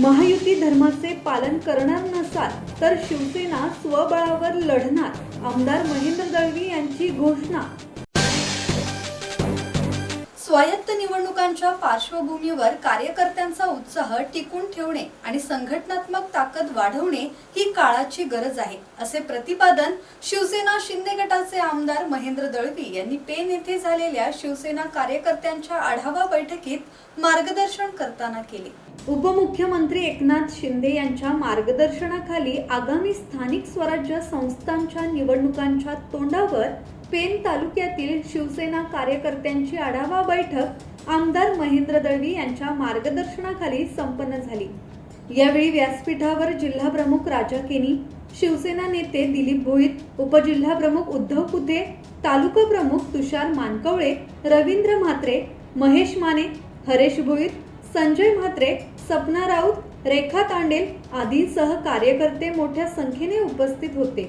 महायुती धर्माचे पालन करणार नसाल तर शिवसेना स्वबळावर लढणार आमदार महेंद्र दळवी यांची घोषणा. स्वायत्त निवडणुकांच्या पार्श्वभूमीवर कार्यकर्त्यांचा उत्साह टिकून ठेवणे आणि संघटनात्मक ताकद वाढवणे ही काळाची गरज आहे असे प्रतिपादन शिवसेना शिंदे गटाचे आमदार महेंद्र दळवी यांनी पेन येथे झालेल्या शिवसेना कार्यकर्त्यांच्या आढावा बैठकीत मार्गदर्शन करताना केले. उपमुख्यमंत्री एकनाथ शिंदे यांच्या मार्गदर्शनाखाली आगामी स्थानिक स्वराज्य संस्थांच्या निवडणुकांच्या तोंडावर पेन तालुक्यातील शिवसेना कार्यकर्त्यांची आढावा बैठक आमदार महेंद्र दळवी यांच्या मार्गदर्शनाखाली संपन्न झाली. यावेळी व्यासपीठावर जिल्हा प्रमुख राजा केनी शिवसेना नेते दिलीप भोईत उपजिल्हा प्रमुख उद्धव कुते तालुका प्रमुख तुषार मानकवळे रवींद्र म्हात्रे महेश माने हरेश भोईत संजय म्हात्रे सपना राऊत रेखा तांडेल आदींसह कार्यकर्ते मोठ्या संख्येने उपस्थित होते.